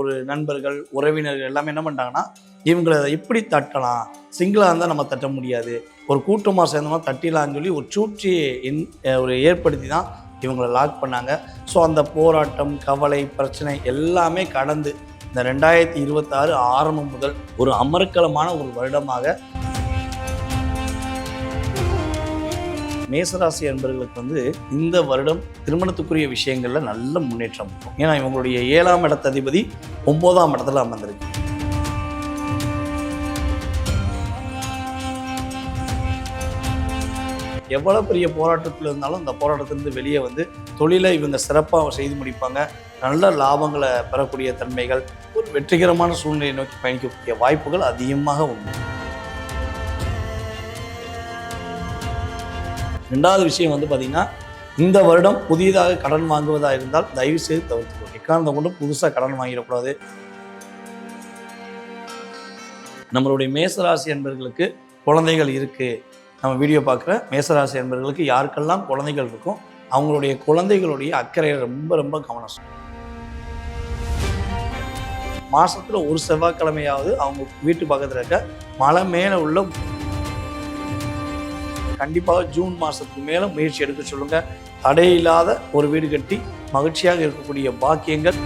ஒரு நண்பர்கள் உறவினர்கள் எல்லாமே என்ன பண்ணிட்டாங்கன்னா இவங்களை எப்படி தட்டலாம்? சிங்கிளாக இருந்தால் நம்ம தட்ட முடியாது. ஒரு கூட்டமாக சேர்ந்தோம்னா தட்டிலான்னு சொல்லி ஒரு சூழ்ச்சியை என் ஒரு ஏற்படுத்தி தான் இவங்களை லாக் பண்ணாங்க. ஸோ அந்த போராட்டம் கவலை பிரச்சனை எல்லாமே கடந்து இந்த ரெண்டாயிரத்தி இருபத்தாறு ஆரம்பம் முதல் ஒரு அமர்க்கலமான ஒரு வருடமாக மேசராசி அன்பர்களுக்கு வந்து இந்த வருடம் திருமணத்துக்குரிய விஷயங்கள்ல நல்ல முன்னேற்றம் இருக்கும். ஏன்னா இவங்களுடைய ஏழாம் இடத்ததிபதி ஒன்பதாம் இடத்துல அமர்ந்திருக்கு. எவ்வளோ பெரிய போராட்டத்தில் இருந்தாலும் அந்த போராட்டத்திலிருந்து வெளியே வந்து தொழிலை இவங்க சிறப்பாக செய்து முடிப்பாங்க. நல்ல லாபங்களை பெறக்கூடிய தன்மைகள் ஒரு வெற்றிகரமான சூழ்நிலையை நோக்கி பயணிக்கக்கூடிய வாய்ப்புகள் அதிகமாக உண்டு. ரெண்டாவது விஷயம் வந்து பார்த்தீங்கன்னா இந்த வருடம் புதியதாக கடன் வாங்குவதாக இருந்தால் தயவு செய்து தவிர்த்துக்கணும் எக்காரணத்தை கொண்டு புதுசாக கடன் வாங்கிடக்கூடாது. நம்மளுடைய மேசராசி என்பர்களுக்கு குழந்தைகள் இருக்குது நம்ம வீடியோ பார்க்குற மேசராசி என்பர்களுக்கு யாருக்கெல்லாம் குழந்தைகள் இருக்கும் அவங்களுடைய குழந்தைகளுடைய அக்கறையை ரொம்ப ரொம்ப கவனம். மாதத்தில் ஒரு செவ்வாய்க்கிழமையாவது அவங்க வீட்டு பக்கத்தில் இருக்க மலை மேலே உள்ள கண்டிப்பாக ஜூன் மாதத்துக்கு மேலே முயற்சி எடுக்க சொல்லுங்கள் தடையில்லாத ஒரு வீடு கட்டி மகிழ்ச்சியாக இருக்கக்கூடிய பாக்கியங்கள்.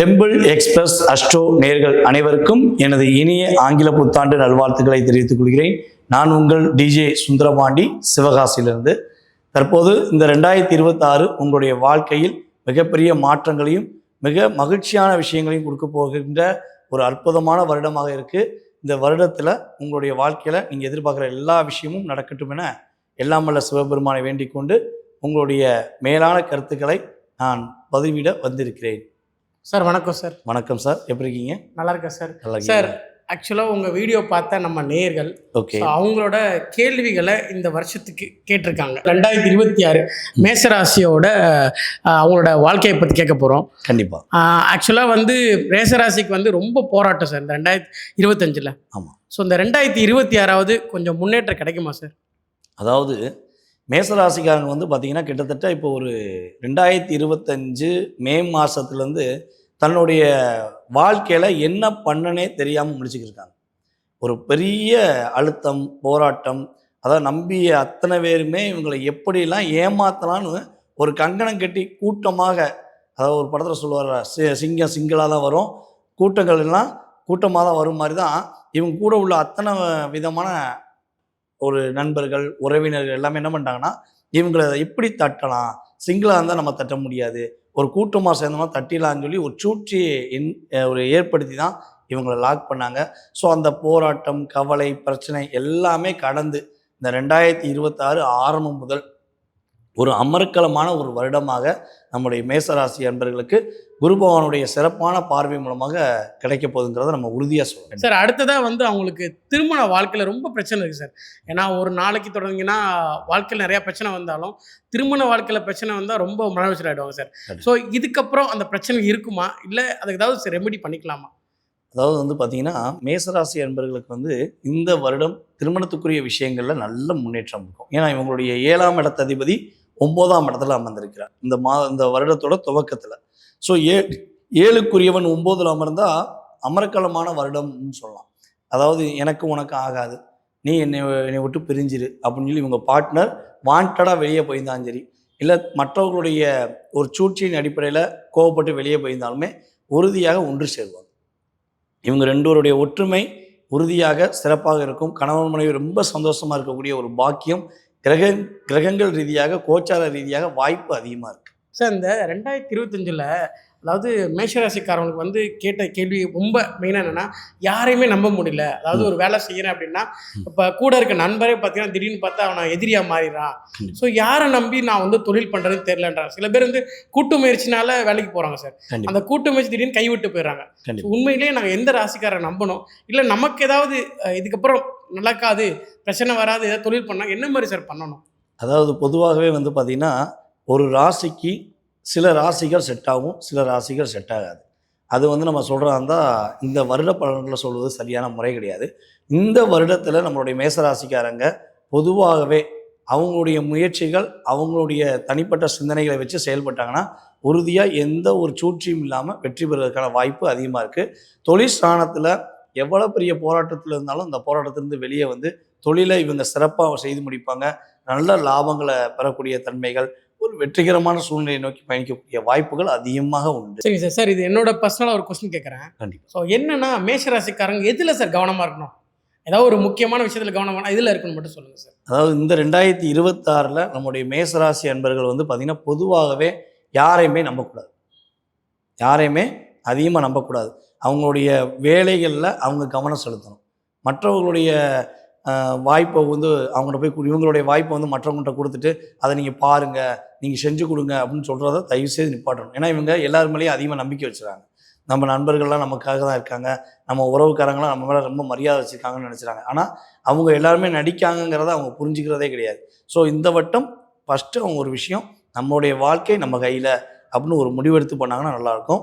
டெம்பிள் எக்ஸ்பிரஸ் அஸ்ட்ரோ நேர்கள் அனைவருக்கும் எனது இனிய ஆங்கில புத்தாண்டு நல்வாழ்த்துக்களை தெரிவித்துக் கொள்கிறேன். நான் உங்கள் டிஜே சுந்தரபாண்டி சிவகாசியிலிருந்து. தற்போது இந்த ரெண்டாயிரத்தி இருபத்தாறு உங்களுடைய வாழ்க்கையில் மிகப்பெரிய மாற்றங்களையும் மிக மகிழ்ச்சியான விஷயங்களையும் கொடுக்க போகின்ற ஒரு அற்புதமான வருடமாக இருக்கு. இந்த வருடத்துல உங்களுடைய வாழ்க்கையில நீங்க எதிர்பார்க்குற எல்லா விஷயமும் நடக்கட்டும் என எல்லாம் வல்ல சிவபெருமானை வேண்டிக் கொண்டு உங்களுடைய மேலான கருத்துக்களை நான் பதிவிட வந்திருக்கிறேன். சார் வணக்கம் சார். வணக்கம் சார். எப்படி இருக்கீங்க? நல்லா இருக்கேன் சார். நல்லா சார் ஆக்சுவலாக உங்கள் வீடியோ பார்த்த நம்ம நேயர்கள் ஓகே அவங்களோட கேள்விகளை இந்த வருஷத்துக்கு கேட்டிருக்காங்க. ரெண்டாயிரத்தி இருபத்தி ஆறு மேசராசியோட அவங்களோட வாழ்க்கையை பற்றி கேட்க போகிறோம் கண்டிப்பா. ஆக்சுவலாக வந்து மேசராசிக்கு வந்து ரொம்ப போராட்டம் சார் இந்த ரெண்டாயிரத்தி இருபத்தஞ்சில். ஆமா. ஸோ இந்த ரெண்டாயிரத்தி இருபத்தி ஆறாவது கொஞ்சம் முன்னேற்றம் கிடைக்குமா சார்? அதாவது மேசராசிக்காரங்க வந்து பார்த்தீங்கன்னா கிட்டத்தட்ட இப்போ ஒரு ரெண்டாயிரத்தி இருபத்தஞ்சு மே மாதத்துலேருந்து தன்னுடைய வாழ்க்கையில் என்ன பண்ணனே தெரியாமல் முடிச்சுக்கிட்டு இருக்காங்க ஒரு பெரிய அழுத்தம் போராட்டம் அதாவது நம்பிய அத்தனை பேருமே இவங்களை எப்படிலாம் ஏமாத்தலான்னு ஒரு கங்கணம் கட்டி கூட்டமாக அதாவது ஒரு படத்தில் சொல்லுவார் சி சிங்கம் சிங்களாக தான் வரும் கூட்டங்கள் எல்லாம் கூட்டமாக தான் வரும் மாதிரி தான் இவங்க கூட உள்ள அத்தனை விதமான ஒரு நண்பர்கள் உறவினர்கள் எல்லாமே என்ன பண்ணிட்டாங்கன்னா இவங்களை எப்படி தட்டலாம் சிங்கிளாக இருந்தால் நம்ம தட்ட முடியாது ஒரு கூட்டமாக சேர்ந்தோம்னா தட்டிலான்னு சொல்லி ஒரு சூழ்ச்சியை என் ஒரு ஏற்படுத்தி தான் இவங்களை லாக் பண்ணாங்க. ஸோ அந்த போராட்டம் கவலை பிரச்சனை எல்லாமே கடந்து இந்த ரெண்டாயிரத்தி இருபத்தாறு ஆரம்பம் முதல் ஒரு அமர்க்கலமான ஒரு வருடமாக நம்முடைய மேசராசி அன்பர்களுக்கு குரு பகவானுடைய சிறப்பான பார்வை மூலமாக கிடைக்க போகுதுங்கிறத நம்ம உறுதியாக சொல்றோம் சார் அடுத்ததாக வந்து அவங்களுக்கு திருமண வாழ்க்கையில் ரொம்ப பிரச்சனை இருக்குது சார். ஏன்னா ஒரு நாளைக்கு தொடங்கினா வாழ்க்கையில் நிறையா பிரச்சனை வந்தாலும் திருமண வாழ்க்கையில் பிரச்சனை வந்தால் ரொம்ப மன ஆகிடுவாங்க சார். ஸோ இதுக்கப்புறம் அந்த பிரச்சனை இருக்குமா? இல்லை அதுக்கு ஏதாவது ரெமெடி பண்ணிக்கலாமா? அதாவது வந்து பார்த்தீங்கன்னா மேசராசி அன்பர்களுக்கு வந்து இந்த வருடம் திருமணத்துக்குரிய விஷயங்களில் நல்ல முன்னேற்றம் இருக்கும். ஏன்னா இவங்களுடைய ஏழாம் இடத்ததிபதி ஒன்பதாம் இடத்துல அமர்ந்திருக்கிறார். இந்த மா இந்த வருடத்தோட துவக்கத்தில். ஸோ ஏ ஏழுக்குரியவன் ஒம்போதில் அமர்ந்தால் அமரக்கலமான வருடம்னு சொல்லலாம். அதாவது எனக்கு உனக்கு ஆகாது. நீ என்னை என்னை விட்டு பிரிஞ்சிரு அப்படின்னு சொல்லி இவங்க பார்ட்னர் வாண்டடாக வெளியே போயிருந்தாலும் சரி இல்லை மற்றவர்களுடைய ஒரு சூழ்ச்சியின் அடிப்படையில் கோவப்பட்டு வெளியே போயிருந்தாலுமே உறுதியாக ஒன்று சேருவாங்க. இவங்க ரெண்டோருடைய ஒற்றுமை உறுதியாக சிறப்பாக இருக்கும். கணவன் மனைவி ரொம்ப சந்தோஷமாக இருக்கக்கூடிய ஒரு பாக்கியம் கிரக கிரகங்கள் ரீதியாக கோச்சார ரீதியாக வாய்ப்பு அதிகமாக இருக்குது சார் இந்த ரெண்டாயிரத்தி இருபத்தஞ்சில் அதாவது மேஷராசிக்காரங்களுக்கு வந்து கேட்ட கேள்வி ரொம்ப மெயினாக என்னென்னா யாரையுமே நம்ப முடியல. அதாவது ஒரு வேலை செய்கிறேன் அப்படின்னா இப்போ கூட இருக்க நண்பரே பார்த்தீங்கன்னா திடீர்னு பார்த்தா அவனை எதிரியாக மாறிடுறான். ஸோ யாரை நம்பி நான் வந்து தொழில் பண்ணுறதுன்னு தெரிலன்றாங்க சில பேர் வந்து கூட்டு முயற்சினால வேலைக்கு போகிறாங்க சார். அந்த கூட்டு முயற்சி திடீர்னு கைவிட்டு போயிடுறாங்க. உண்மையிலேயே நாங்கள் எந்த ராசிக்காரை நம்பணும்? இல்லை நமக்கு ஏதாவது இதுக்கப்புறம் நடக்காது பிரச்சனை வராது ஏதாவது தொழில் பண்ணால் என்ன மாதிரி சார் பண்ணணும்? அதாவது பொதுவாகவே வந்து பார்த்திங்கன்னா ஒரு ராசிக்கு சில ராசிகள் செட் ஆகும் சில ராசிகள் செட் ஆகாது. அது வந்து நம்ம சொல்கிறதா இருந்தால் இந்த வருட பலன்களை சொல்வது சரியான முறை கிடையாது. இந்த வருடத்தில் நம்மளுடைய மேசராசிக்காரங்க பொதுவாகவே அவங்களுடைய முயற்சிகள் அவங்களுடைய தனிப்பட்ட சிந்தனைகளை வச்சு செயல்பட்டாங்கன்னா உறுதியாக எந்த ஒரு சூழ்ச்சியும் இல்லாமல் வெற்றி பெறுவதற்கான வாய்ப்பு அதிகமாக இருக்குது தொழில் ஸ்தானத்தில் எவ்வளோ பெரிய போராட்டத்தில் இருந்தாலும் அந்த போராட்டத்திலிருந்து வெளியே வந்து தொழிலை இவங்க சிறப்பாக செய்து முடிப்பாங்க. நல்ல லாபங்களை பெறக்கூடிய தன்மைகள் ஒரு வெற்றிகரமான சூழ்நிலையை நோக்கி பயணிக்கக்கூடிய வாய்ப்புகள் அதிகமாக உண்டு. சரி சார் சார் இது என்னோட பர்சனலாக ஒரு கொஸ்டின் கேட்குறேன் கண்டிப்பா. ஸோ என்னன்னா மேஷராசிக்காரங்க எதில் சார் கவனமாக இருக்கணும்? ஏதாவது ஒரு முக்கியமான விஷயத்தில் கவனமாக இதில் இருக்குன்னு மட்டும் சொல்லுங்கள் சார் அதாவது இந்த ரெண்டாயிரத்தி இருபத்தாறில் நம்முடைய மேசராசி அன்பர்கள் வந்து பார்த்திங்கன்னா பொதுவாகவே யாரையுமே நம்பக்கூடாது. யாரையுமே அதிகமாக நம்பக்கூடாது. அவங்களுடைய வேலைகளில் அவங்க கவனம் செலுத்தணும். மற்றவர்களுடைய வாய்ப்பை வந்து அவங்கள்ட்ட போய் கு- இவங்களுடைய வாய்ப்பை வந்து மற்றவங்கள்ட்ட கொடுத்துட்டு அதை நீங்கள் பாருங்கள் நீங்கள் செஞ்சு கொடுங்க அப்படின்னு சொல்கிறத தயவு செய்து நிப்பாட்டணும். ஏன்னா இவங்க எல்லாரு மேலேயும் அதிகமாக நம்பிக்கை வச்சுறாங்க நம்ம நண்பர்கள்லாம் நமக்காக தான் இருக்காங்க. நம்ம உறவுக்காரங்களாம் நம்ம மேலே ரொம்ப மரியாதை வச்சுருக்காங்கன்னு நினச்சிறாங்க ஆனால் அவங்க எல்லாருமே நடிக்காங்கங்கிறத அவங்க புரிஞ்சுக்கிறதே கிடையாது. ஸோ இந்த வட்டம் ஃபஸ்ட்டு அவங்க ஒரு விஷயம் நம்மளுடைய வாழ்க்கை நம்ம கையில் அப்படின்னு ஒரு முடிவெடுத்து பண்ணாங்கன்னா நல்லாயிருக்கும்.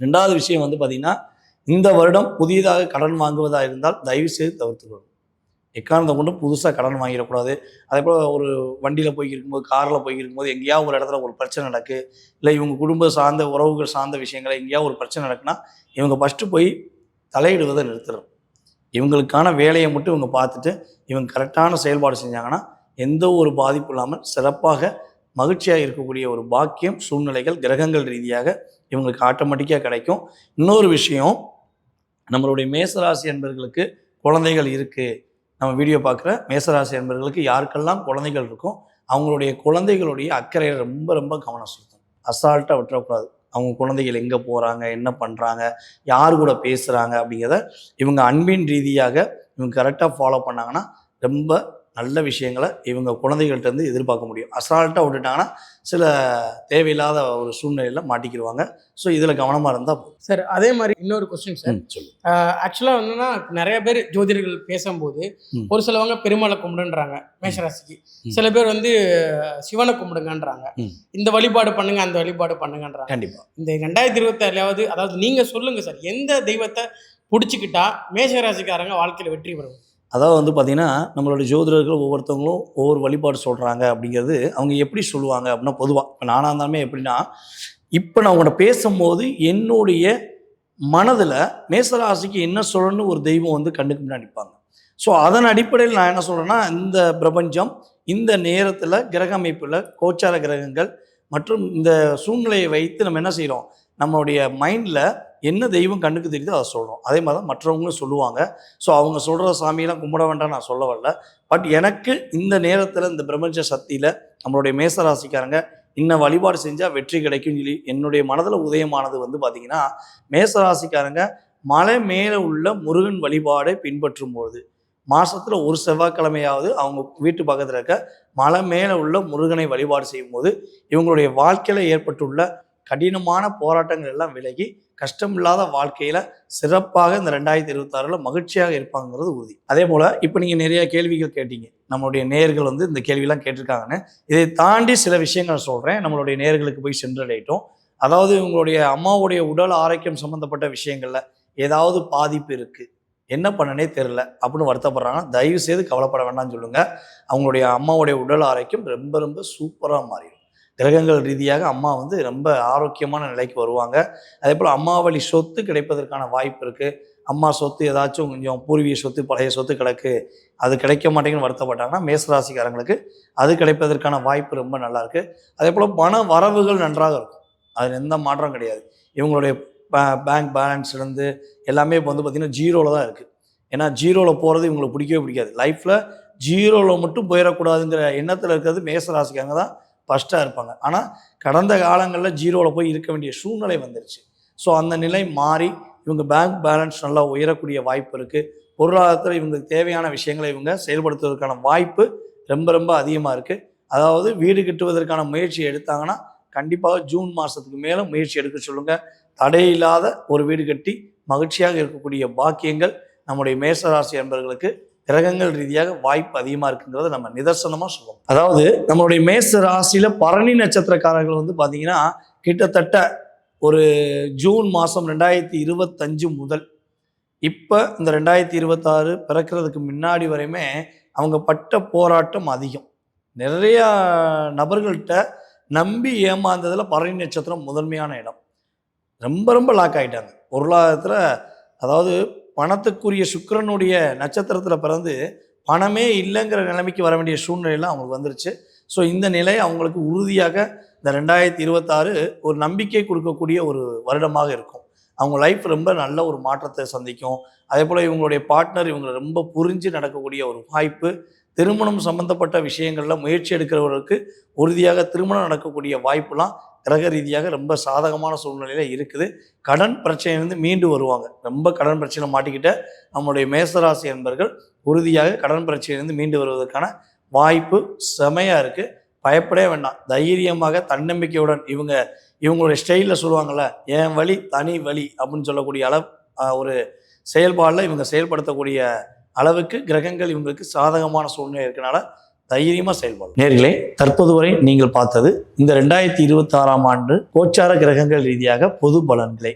ரெண்டாவது விஷயம் வந்து பார்த்திங்கன்னா இந்த வருடம் புதியதாக கடன் வாங்குவதாக இருந்தால் தயவு செய்து தவிர்த்துக்கணும் எக்காரணத்தை கொண்டு புதுசாக கடன் வாங்கிடக்கூடாது. அதே போல் ஒரு வண்டியில் போய்க்கிருக்கும்போது காரில் போய்க்கிருக்கும்போது எங்கேயாவது ஒரு இடத்துல ஒரு பிரச்சனை நடக்கு. இல்லை இவங்க குடும்ப சார்ந்த உறவுகள் சார்ந்த விஷயங்களை எங்கேயாவது ஒரு பிரச்சனை நடக்குன்னா இவங்க ஃபஸ்ட்டு போய் தலையிடுவதை நிறுத்தணும் இவங்களுக்கான வேலையை மட்டும் இவங்க பார்த்துட்டு இவங்க கரெக்டான செயல்பாடு செஞ்சாங்கன்னா எந்த ஒரு பாதிப்பும் இல்லாமல் சிறப்பாக மகிழ்ச்சியாக இருக்கக்கூடிய ஒரு பாக்கியம் சூழ்நிலைகள் கிரகங்கள் ரீதியாக இவங்களுக்கு ஆட்டோமேட்டிக்காக கிடைக்கும். இன்னொரு விஷயம் நம்மளுடைய மேசராசி என்பர்களுக்கு குழந்தைகள் இருக்குது நம்ம வீடியோ பார்க்குற மேசராசி என்பர்களுக்கு யாருக்கெல்லாம் குழந்தைகள் இருக்கோ அவங்களுடைய குழந்தைகளுடைய அக்கறையை ரொம்ப ரொம்ப கவனம் செலுத்தணும். அசால்ட்டாக விட்டுறக்கூடாது. அவங்க குழந்தைகள் எங்கே போகிறாங்க என்ன பண்ணுறாங்க யார் கூட பேசுகிறாங்க அப்படிங்கிறத இவங்க அன்பின் ரீதியாக இவங்க கரெக்டாக ஃபாலோ பண்ணாங்கன்னா ரொம்ப நல்ல விஷயங்களை இவங்க குழந்தைகள்ட்ட இருந்து எதிர்பார்க்க முடியும். அசால்ட்டாக விட்டுட்டாங்கன்னா சில தேவையில்லாத ஒரு சூழ்நிலையில் மாட்டிக்கிடுவாங்க ஸோ இதில் கவனமாக இருந்தால் போதும். சார் அதே மாதிரி இன்னொரு கொஸ்டின் சார் சொல்லு. ஆக்சுவலாக என்னன்னா நிறைய பேர் ஜோதிடர்கள் பேசும்போது. ஒரு சிலவங்க பெருமாளை கும்பிடுன்றாங்க மேஷராசிக்கு. சில பேர் வந்து சிவனை கும்பிடுங்கன்றாங்க. இந்த வழிபாடு பண்ணுங்க அந்த வழிபாடு பண்ணுங்கன்றாங்க. கண்டிப்பாக இந்த ரெண்டாயிரத்தி இருபத்தாறுலையாவது அதாவது நீங்க சொல்லுங்க சார் எந்த தெய்வத்தை பிடிச்சிக்கிட்டா மேஷராசிக்காரங்க வாழ்க்கையில வெற்றி பெறும் அதாவது வந்து பார்த்திங்கன்னா நம்மளுடைய ஜோதிடர்கள் ஒவ்வொருத்தவங்களும் ஒவ்வொரு வழிபாடு சொல்கிறாங்க அப்படிங்கிறது அவங்க எப்படி சொல்லுவாங்க அப்படின்னா பொதுவாக இப்போ நானாக இருந்தாலுமே எப்படின்னா இப்போ நான் உங்கள்கிட்ட பேசும்போது என்னுடைய மனதில் மேசராசிக்கு என்ன சொல்லணும்னு ஒரு தெய்வம் வந்து கண்ணுக்கு முன்னாடி நிற்பாங்க ஸோ அதன் அடிப்படையில் நான் என்ன சொல்கிறேன்னா இந்த பிரபஞ்சம் இந்த நேரத்தில் கிரக அமைப்பில் கோச்சார கிரகங்கள் மற்றும் இந்த சூழ்நிலையை வைத்து நம்ம என்ன செய்கிறோம் நம்மளுடைய மைண்டில் என்ன தெய்வம் கண்ணுக்கு தெரியுதோ அதை சொல்கிறோம் அதே மாதிரி தான் மற்றவங்களும் சொல்லுவாங்க. ஸோ அவங்க சொல்கிற சாமியெல்லாம் கும்பிட வேண்டாம் நான் சொல்ல வரல. பட் எனக்கு இந்த நேரத்தில் இந்த பிரபஞ்ச சக்தியில் நம்மளுடைய மேசராசிக்காரங்க இன்ன வழிபாடு செஞ்சால் வெற்றி கிடைக்கும்னு சொல்லி என்னுடைய மனதில் உதயமானது வந்து பார்த்திங்கன்னா மேசராசிக்காரங்க மலை மேலே உள்ள முருகன் வழிபாடை பின்பற்றும் பொழுது மாதத்தில் ஒரு செவ்வாய்க்கிழமையாவது அவங்க வீட்டு பக்கத்தில் இருக்க மலை மேலே உள்ள முருகனை வழிபாடு செய்யும்போது இவங்களுடைய வாழ்க்கையில் ஏற்பட்டுள்ள கடினமான போராட்டங்கள் எல்லாம் விலகி கஷ்டமில்லாத வாழ்க்கையில் சிறப்பாக இந்த ரெண்டாயிரத்தி இருபத்தாறில் மகிழ்ச்சியாக இருப்பாங்கிறது உறுதி. அதே போல் இப்போ நீங்கள் நிறைய கேள்விகள் கேட்டீங்க. நம்மளுடைய நேர்கள் வந்து இந்த கேள்வியெல்லாம் கேட்டிருக்காங்கன்னு. இதை தாண்டி சில விஷயங்கள் சொல்கிறேன் நம்மளுடைய நேர்களுக்கு போய் சென்றடையட்டும். அதாவது உங்களுடைய அம்மாவுடைய உடல் ஆரோக்கியம் சம்மந்தப்பட்ட விஷயங்களில் ஏதாவது பாதிப்பு இருக்குது என்ன பண்ணனே தெரில அப்படின்னு வருத்தப்படுறாங்கன்னா தயவு செய்து கவலைப்பட வேண்டாம்னு சொல்லுங்கள் அவங்களுடைய அம்மாவுடைய உடல் ஆரோக்கியம் ரொம்ப ரொம்ப சூப்பராக மாறிடும். கிரகங்கள் ரீதியாக அம்மா வந்து ரொம்ப ஆரோக்கியமான நிலைக்கு வருவாங்க. அதே போல் அம்மாவளி சொத்து கிடைப்பதற்கான வாய்ப்பு இருக்குது அம்மா சொத்து ஏதாச்சும் கொஞ்சம் பூர்வீக சொத்து பழைய சொத்து கிடக்கு. அது கிடைக்க மாட்டேங்குன்னு வருத்தப்பட்டாங்கன்னா மேசராசிக்காரங்களுக்கு அது கிடைப்பதற்கான வாய்ப்பு ரொம்ப நல்லாயிருக்கு அதே போல் பண வரவுகள் நன்றாக இருக்கும். அதில் எந்த மாற்றம் கிடையாது. இவங்களுடைய பேங்க் பேலன்ஸ்லேருந்து எல்லாமே இப்போ வந்து பார்த்திங்கன்னா ஜீரோவில் தான் இருக்குது ஏன்னா ஜீரோவில் போகிறது இவங்களுக்கு பிடிக்கவே பிடிக்காது. லைஃப்பில் ஜீரோவில் மட்டும் போயிடக்கூடாதுங்கிற எண்ணத்தில் இருக்கிறது மேசராசிக்காரங்க தான். ஃபஸ்ட்டாக இருப்பாங்க. ஆனால் கடந்த காலங்களில் ஜீரோவில் போய் இருக்க வேண்டிய சூழ்நிலை வந்துருச்சு. ஸோ அந்த நிலை மாறி இவங்க பேங்க் பேலன்ஸ் நல்லா உயரக்கூடிய வாய்ப்பு இருக்குது பொருளாதாரத்தில் இவங்களுக்கு தேவையான விஷயங்களை இவங்க செயல்படுத்துவதற்கான வாய்ப்பு ரொம்ப ரொம்ப அதிகமாக இருக்குது அதாவது வீடு கட்டுவதற்கான முயற்சி எடுத்தாங்கன்னா கண்டிப்பாக ஜூன் மாதத்துக்கு மேலே முயற்சி எடுக்க சொல்லுங்கள் தடையில்லாத ஒரு வீடு கட்டி மகிழ்ச்சியாக இருக்கக்கூடிய பாக்கியங்கள் நம்முடைய மேசராசி என்பவர்களுக்கு கிரகங்கள் ரீதியாக வாய்ப்பு அதிகமாக இருக்குங்கிறத நம்ம நிதர்சனமாக சொல்லுவோம். அதாவது நம்மளுடைய மேச ராசியில் பரணி நட்சத்திரக்காரர்கள் வந்து பார்த்தீங்கன்னா கிட்டத்தட்ட ஒரு ஜூன் மாதம் ரெண்டாயிரத்தி இருபத்தஞ்சு முதல் இப்போ இந்த ரெண்டாயிரத்தி இருபத்தாறு பிறக்கிறதுக்கு முன்னாடி வரையுமே அவங்க பட்ட போராட்டம் அதிகம். நிறையா நபர்கள்ட்ட நம்பி ஏமாந்ததில் பரணி நட்சத்திரம் முதன்மையான இடம். ரொம்ப ரொம்ப லாக் ஆகிட்டாங்க பொருளாதாரத்தில் அதாவது பணத்துக்குரிய சுக்கரனுடைய நட்சத்திரத்தில் பிறந்து பணமே இல்லைங்கிற நிலைமைக்கு வர வேண்டிய சூழ்நிலையெல்லாம் அவங்களுக்கு வந்துருச்சு. ஸோ இந்த நிலை அவங்களுக்கு உறுதியாக இந்த ரெண்டாயிரத்தி இருபத்தாறு ஒரு நம்பிக்கை கொடுக்கக்கூடிய ஒரு வருடமாக இருக்கும். அவங்க லைஃப் ரொம்ப நல்ல ஒரு மாற்றத்தை சந்திக்கும். அதே போல் இவங்களுடைய பார்ட்னர் இவங்களை ரொம்ப புரிஞ்சு நடக்கக்கூடிய ஒரு வாய்ப்பு திருமணம் சம்பந்தப்பட்ட விஷயங்களில் முயற்சி எடுக்கிறவர்களுக்கு உறுதியாக திருமணம் நடக்கக்கூடிய வாய்ப்புலாம் கிரக ரீதியாக ரொம்ப சாதகமான சூழ்நிலையில் இருக்குது. கடன் பிரச்சனையிலிருந்து மீண்டு வருவாங்க. ரொம்ப கடன் பிரச்சனை மாட்டிக்கிட்ட நம்முடைய மேசராசி என்பர்கள் உறுதியாக கடன் பிரச்சனையிலிருந்து மீண்டு வருவதற்கான வாய்ப்பு செமையாக இருக்குது பயப்படவே வேண்டாம். தைரியமாக தன்னம்பிக்கையுடன் இவங்க இவங்களுடைய ஸ்டைலில் சொல்லுவாங்கள்ல என் வழி தனி வழி அப்படின்னு சொல்லக்கூடிய அளவு ஒரு செயல்பாடில் இவங்க செயல்படுத்தக்கூடிய அளவுக்கு கிரகங்கள் இவங்களுக்கு சாதகமான சூழ்நிலை இருக்கனால தைரியமாக செயல்படும் நேர்களே தற்போது வரை நீங்கள் பார்த்தது இந்த ரெண்டாயிரத்தி இருபத்தாறாம் ஆண்டு கோச்சார கிரகங்கள் ரீதியாக பொது பலன்களே.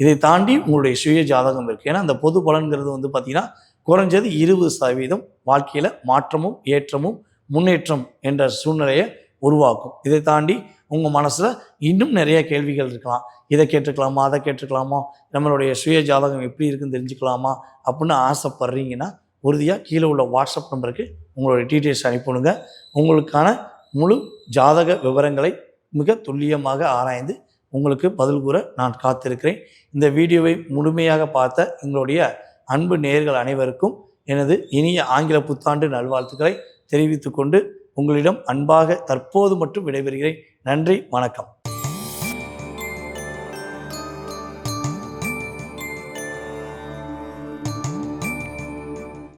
இதை தாண்டி உங்களுடைய சுய ஜாதகம் இருக்குது ஏன்னா அந்த பொது பலன்கிறது வந்து பார்த்தீங்கன்னா குறைஞ்சது இருபது சதவீதம் வாழ்க்கையில் மாற்றமும் ஏற்றமும் முன்னேற்றம் என்ற சூழ்நிலையை உருவாக்கும். இதை தாண்டி உங்கள் மனசில் இன்னும் நிறைய கேள்விகள் இருக்கலாம். இதை கேட்டுக்கலாமா அதை கேட்டுக்கலாமா? நம்மளுடைய சுய ஜாதகம் எப்படி இருக்குன்னு தெரிஞ்சுக்கலாமா? அப்படின்னு ஆசைப்படுறீங்கன்னா உறுதியாக கீழே உள்ள வாட்ஸ்அப் நம்பருக்கு உங்களுடைய டீட்டெயில்ஸ் அனுப்பிவிடுங்க. உங்களுக்கான முழு ஜாதக விவரங்களை மிக துல்லியமாக ஆராய்ந்து உங்களுக்கு பதில் கூற நான் காத்திருக்கிறேன். இந்த வீடியோவை முழுமையாக பார்த்த எங்களுடைய அன்பு நேர்கள் அனைவருக்கும் எனது இனிய ஆங்கில புத்தாண்டு நல்வாழ்த்துக்களை தெரிவித்துக்கொண்டு உங்களிடம் அன்பாக தற்போது மட்டும் விடைபெறுகிறேன். நன்றி வணக்கம்.